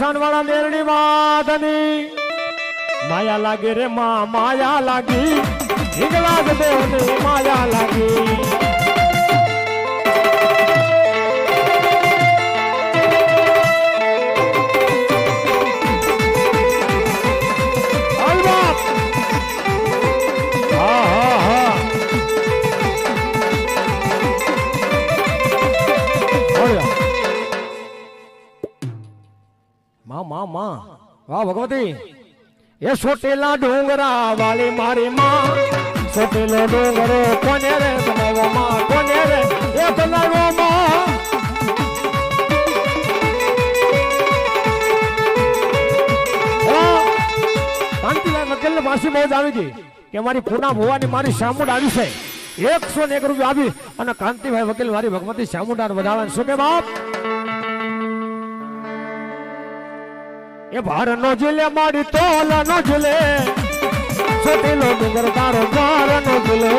વાળા મેરણી વાદની. માયા લાગે રે માં માયા લાગી. હિંગળાજ દેવની માયા લાગી. ભગવતી. એ સોટેલા ડુંગરા વાલી મારી માં સોટેલો ડુંગરો કોને રે માં, કોને રે? એ બનાવ્યો માં. કાંતિલાલ બહુ જ આવી ગઈ કે મારી પૂના ભુવાની મારી સામુડ આવી છે. એકસો ને એક રૂપિયા આવી અને કાંતિભાઈ વકીલ મારી ભગવતી શામુંડા વધાવે શું કે બાપ એ ભાર નો જીલે મારી તોલ નો ઝૂલે. સોટેલો ડુંગર તારો ભાર નો ઝૂલે.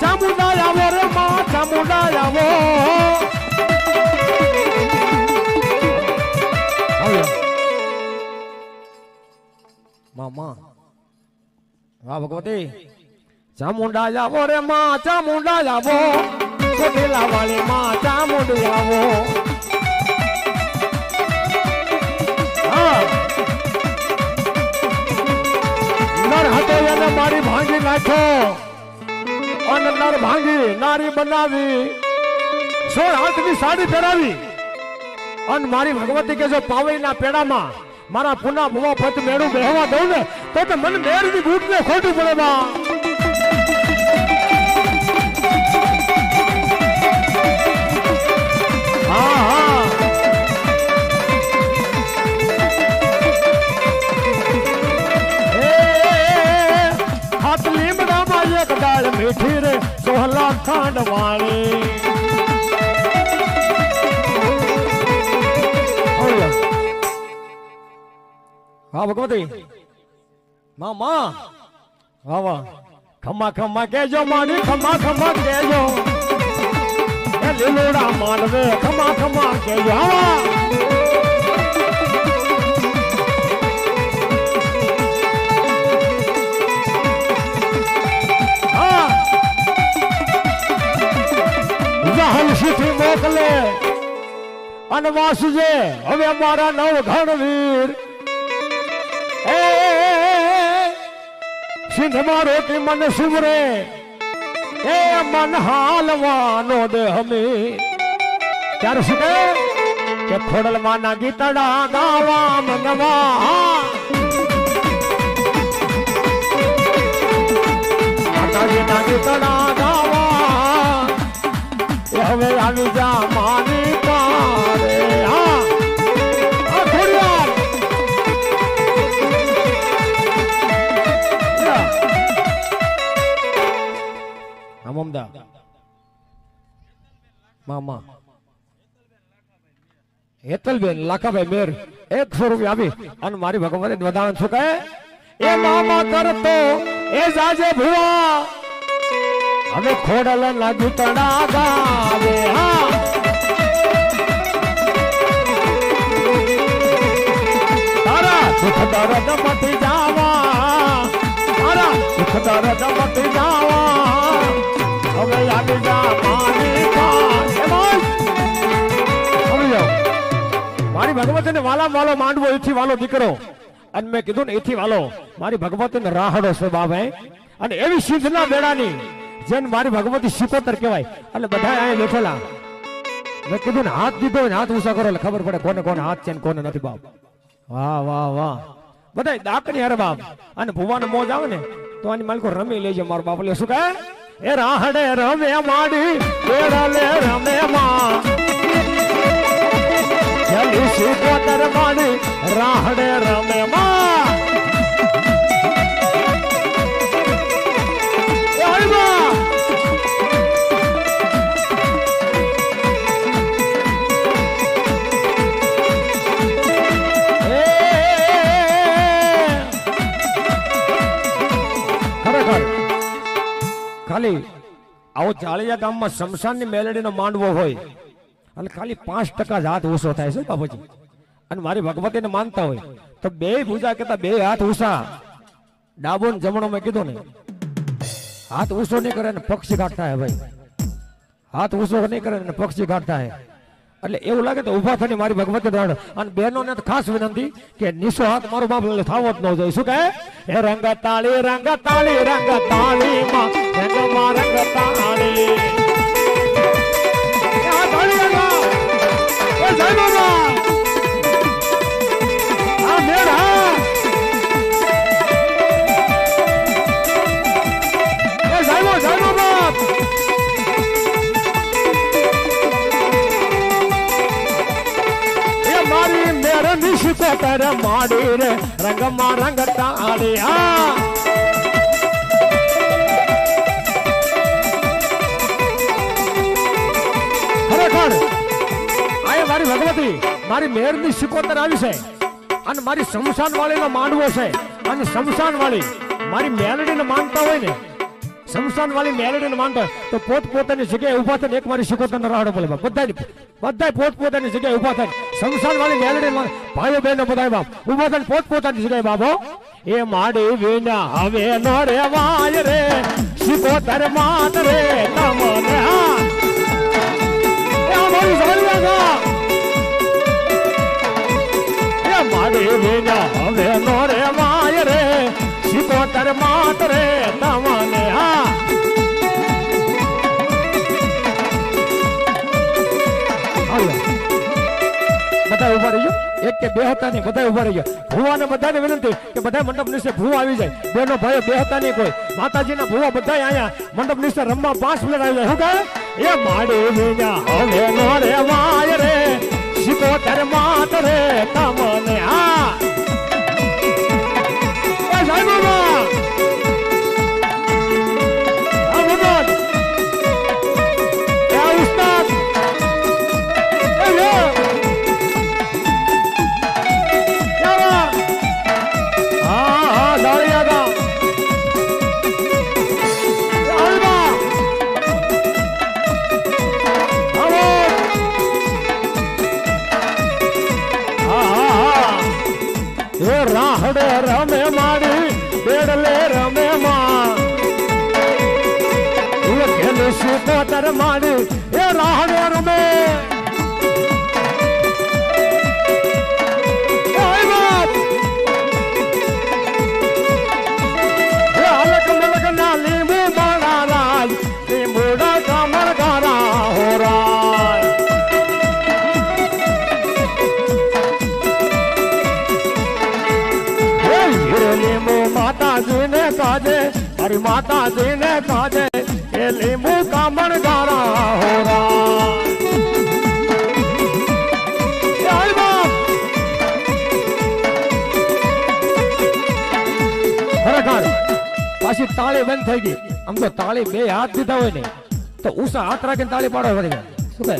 ચામુંડા આવો રે માં ચામુંડા આવો. મામા વાહ ભગવતી. ચામુંડા જાવો રે માં ચામુંડા જાવો ચોટીલા વાળી માં ચામુંડી આવો. નર મારી ભાંગી નાખ્યો અને નર ભાંગી નારી બનાવી. સોળ હાથની સાડી પહેરાવી. અને મારી ભગવતી કે જો પાવઈના પેડામાં મારા પુના ભુવા પત મેળું બેહવા દઉં ને, તો મન મને મેળની બૂટ ને ખોટું પડે બા દાળ મીઠી રે સોહલા ખાંડ વાળી. હા, ભગવતી. માં માં વાહ વાહ. ખમા ખમા કેજો માની ખમા ખમા કેજો લીલોડા માનવે ખમા ખમા કેજો હા હા જહલ શીથી મોકલે અને વાસુજે હવે મારા નવ ઘણવીર એ. સિંધમાં રોટી મન સુમરે એ મન હાલવાનો દેહમે ત્યારે કહે? કે ખોડલમાં ના ગીતડા ગાવા મનવા માતાજીના ગીતડા ગાવા. એ હવે આવી જા માની. હા મામા હેતલબેન લાખાભાઈ મેર એકસો રૂપિયા આપી અને મારી ભગવાન વધારણ શું કહે એ મામા કરતો એ જાજે ભુવા હવે ખોડલ ના મટી જાવા જાવા હવે મારી ભગવતીને વાલા વાલો માંડવો, એથી વાલો દીકરો. અને મેં કીધું ને, એથી વાલો. મારી ભગવતીને રાહડો છે અને એવી સિદ્ધના બેડાની મારી ભગવતી શિકોતર કહેવાય. એટલે બધા અહીંયા બેઠેલા. મેં કીધું ને, હાથ દીધો ને, હાથ ઊંચા કરો, એટલે ખબર પડે કોને કોને હાથ છે ને કોને નથી બાપ. વાહ વાહ વાહ. બધા દાકની અરે બાપ. અને ભુવાનો મોજ આવે ને, તો આની માલિકો રમી લેજે, મારો બાપ. લે શું કહે? એ રાહડે રમે માડી બેડાલે રમે માં. જલી માડી રાહડે રમે ખાલી આવો જાળિયા ગામમાં શમશાનની મેલડીનો માંડવો હોય, અને ખાલી પાંચ ટકા જ હાથ ઓછો થાય છે બાપુજી. અને મારી ભગવતીને માનતા હોય, તો બે પૂજા કરતા બે હાથ ઉષા ડાબો ને જમણો મેં કીધું ને, હાથ ઊંચો નહીં કરે ને પક્ષી કાઢતા હે ભાઈ. હાથ ઊંચો નહીં કરે ને પક્ષી કાઢતા હે એટલે એવું લાગે તો ઊભા થઈને મારી ભગવતી દોડ અને બહેનોને ખાસ વિનંતી કે નીસો હાથ મારો બાપ થાવો જ ન જોઈએ શું કહે? હે રંગ તાળી રંગ તાળી રંગ તાળી રંગ તાળી જય બાબા. રંગમાં રંગ તાળી આ મારી ભગવતી મારી શિકોતર આવી છે અને મારી શમશાન વાળીનો માંડવો છે. અને શમશાન વાળી મારી મેલડીને માનતા હોય ને શમશાન વાળી મેલડીને માનતા તો પોત પોતાની જગ્યાએ ઊભા થઈને એક મારી શિકોતરનો રાહડો બોલે બધાય બધાય પોત પોતાની જગ્યાએ ઊભા થાય શમશાન વાળી મેલડી ભાઈઓ બહેનો બધા બાપ ઊભા થઈને પોત પોતાની જગ્યાએ બાપો એ માડી વિના હવે નો રે વાય રે, શિકોતર માત રે તમને હા. કે બે હતા નહીં બધા ઊભા રહીજો ભુવાને બધાને વિનંતી કે બધા મંડપ નીચે ભૂવા આવી જાય. બેનો ભાઈઓ, બે હતા નહીં કોઈ. માતાજીના ભુવા બધા અહીંયા મંડપ નીચે રમવા પાંચ મિનિટ આવી જાય. શું કહે? એ માડે વિના હવે નો રે. વાય રે શિકોતર માત રે. તમને હા રાજ હે હીરે લીંબુ માતાજીને કાજે મારી માતાજીને કાજે એ લીંબુ કામણ ગારા હો રાજ એ આય બાપ ખરેખર, પાછી તાળી બંધ થઈ ગઈ. આમ તો તાળી બે હાથ દીધા હોય ને, તો ઉષા હાથ રાખીને તાળી પાડો શું કહે?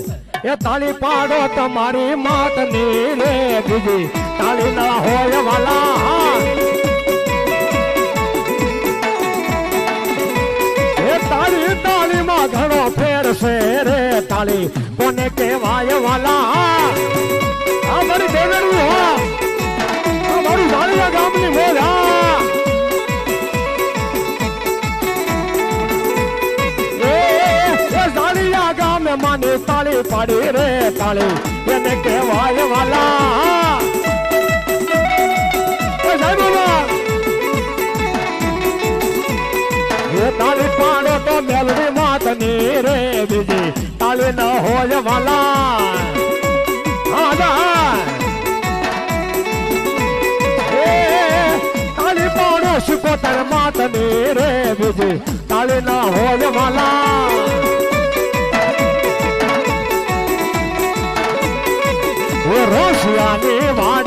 એ તાળી પાડો તમારી માતની બીજી. તાળી ના હોય વાલા તાળીમાં ઘણો ફેર છે રે તાળી. કોને કહેવાય વાલા? આ મારી દેવેરું હા. મારું ઝાલિયા ગામની મોજ હા. માની તાળી પાડી રે તાળી. એને કહેવાય વાલા. માતની રે બીજી તાળી ન હોય વાલા. શિકોતર માતની રે બીજી તાળી ના હોય વાલા. રોશિયાની વાડી